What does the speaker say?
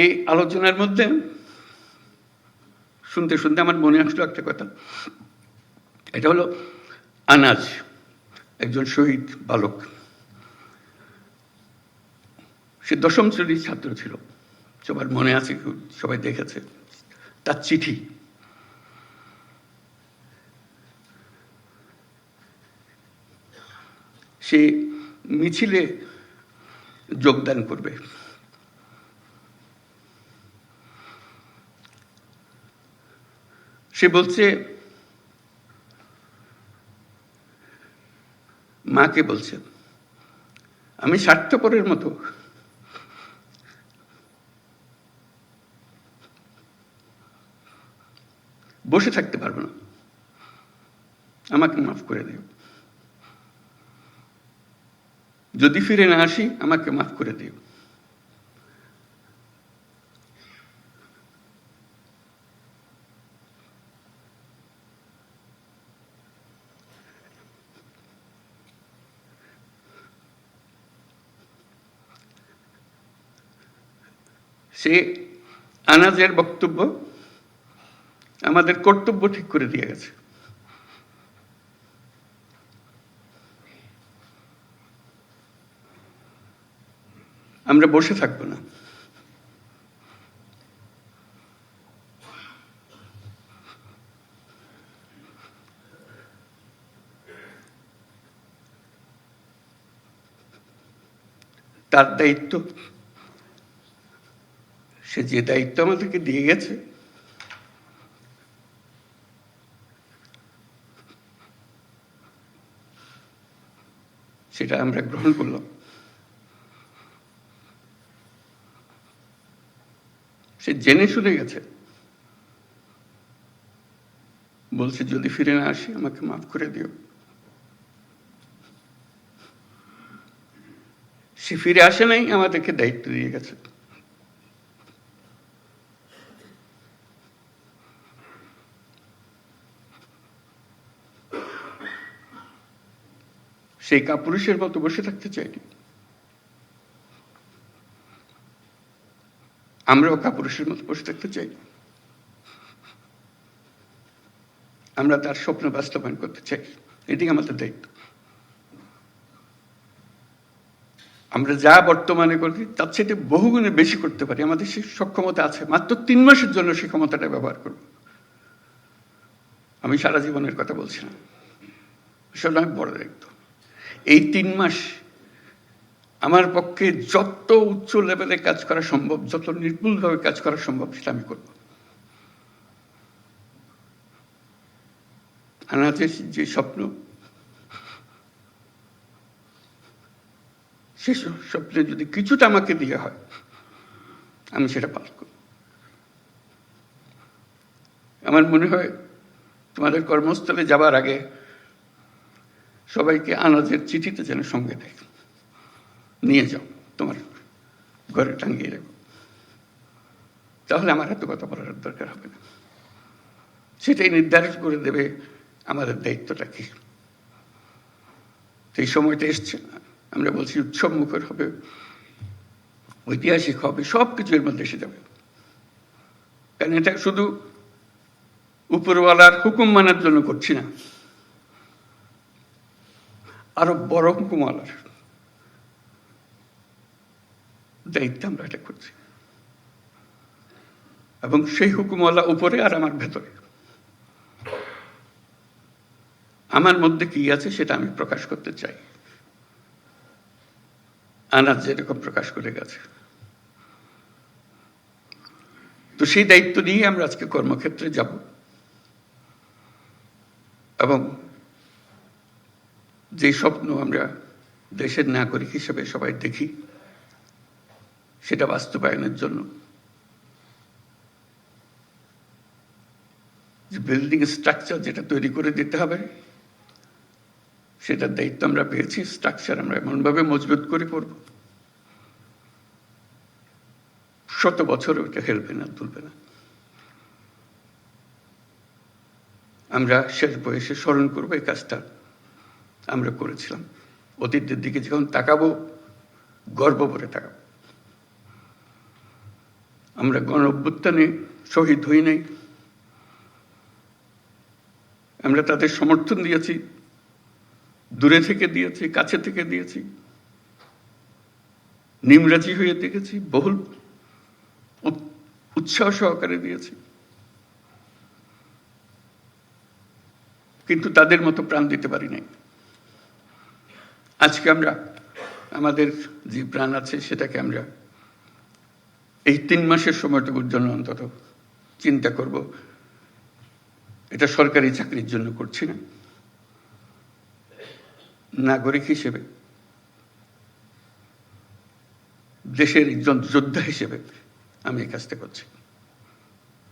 এই আলোচনার মধ্যে শুনতে শুনতে আমার মনে আসলো একটা কথা। এটা হলো আনাজ, একজন শহীদ বালক। সে দশম শ্রেণির ছাত্র ছিল। সবার মনে আছে, সবাই দেখেছে। তার চিঠি। সে মিছিলে যোগদান করবে। সে বলছে, মাকে বলছে, আমি স্বার্থপরের মতো। বসে থাকতে পারব না। আমাকে মাফ করে দিও। যদি ফিরে না আসি, আমাকে মাফ করে দিও। সে আনাজের বক্তব্য আমাদের কর্তব্য ঠিক করে দিয়ে গেছে। আমরা বসে থাকব না। তার দায়িত্ব সে যে দায়িত্ব আমাদেরকে দিয়ে গেছে। সেটা আমরা গ্রহণ করলাম। সে জেনে শুনে গেছে। বলছে, যদি ফিরে না আসি, আমাকে মাফ করে দিও। সে ফিরে আসে নাই, আমাদেরকে দায়িত্ব দিয়ে গেছে। সেই কাপুরুষের মতো বসে থাকতে চাইনি আমরাও কাপুরুষের মতো বসে থাকতে চাই আমরা তার স্বপ্ন বাস্তবায়ন করতে চাই। এটি আমাদের দায়িত্ব। আমরা যা বর্তমানে করি, তার চেয়ে বহুগুণে বেশি করতে পারি। আমাদের সেই সক্ষমতা আছে। মাত্র তিন মাসের জন্য সেই ক্ষমতাটা ব্যবহার করব। আমি সারা জীবনের কথা বলছি না। আসলে অনেক বড় দায়িত্ব। এই তিন মাস আমার পক্ষে যত উচ্চ লেভেলে কাজ করা সম্ভব, যত নির্ভুলভাবে কাজ করা সম্ভব, সেটা আমি করব। আনাজের যে স্বপ্ন, সে স্বপ্নে যদি কিছুটা আমাকে দিয়ে হয়, আমি সেটা পালন করব। আমার মনে হয় তোমাদের কর্মস্থলে যাবার আগে সবাইকে আনাজের চিঠিতে যেন সঙ্গে দেয়। নিয়ে যাও, তোমার ঘরে টাঙ্গিয়ে রাখো। তাহলে আমার এত কথা বলার দরকার হবে না। সেটাই নির্ধারিত করে দেবে আমাদের দায়িত্বটা কি। সেই সময়টা এসছে, আমরা বলছি উৎসব মুখর হবে, ঐতিহাসিক হবে সব কিছু এর মধ্যে এসে যাবে। কারণ এটা শুধু উপরওয়ালার হুকুম মানার জন্য করছি না আরও বড় হুকুমওয়ালার দায়িত্ব আমরা এটা করছি। এবং সেই হুকুমওয়ালা উপরে আর আমার ভেতরে। আমার মধ্যে কি আছে সেটা আমি প্রকাশ করতে চাই। আনাজ যেরকম প্রকাশ করে গেছে। তো সেই দায়িত্ব নিয়ে আমরা আজকে কর্মক্ষেত্রে যাব। এবং যে স্বপ্ন আমরা দেশের নাগরিক হিসেবে সবাই দেখি, সেটা বাস্তবায়নের জন্য। বিল্ডিং স্ট্রাকচার যেটা তৈরি করে দিতে হবে, সেটার দায়িত্ব আমরা পেয়েছি স্ট্রাকচার আমরা এমনভাবে মজবুত করে পড়ব। শত বছর ওটা হেলবে না, তুলবে না। আমরা শেষ বয়সে স্মরণ করব এই কাজটা। আমরা করেছিলাম। অতীতের দিকে যখন তাকাবো, গর্ব করে তাকাবো। আমরা গণ অভ্যুত্থানে শহীদ হই নাই। আমরা তাদের সমর্থন দিয়েছি, দূরে থেকে দিয়েছি, কাছে থেকে দিয়েছি। নিমরাজি হয়ে দেখেছি, বহুল উৎ- উৎসাহ সহকারে দিয়েছি। কিন্তু তাদের মতো প্রাণ দিতে পারি নাই। আজকে আমরা আমাদের যে প্রাণ আছে সেটাকে আমরা এই তিন মাসের সময়টুকুর জন্য অন্তত চিন্তা করব। এটা সরকারি চাকরির জন্য করছি না। নাগরিক হিসেবে, দেশের একজন যোদ্ধা হিসেবে আমি এই কাজটা করছি।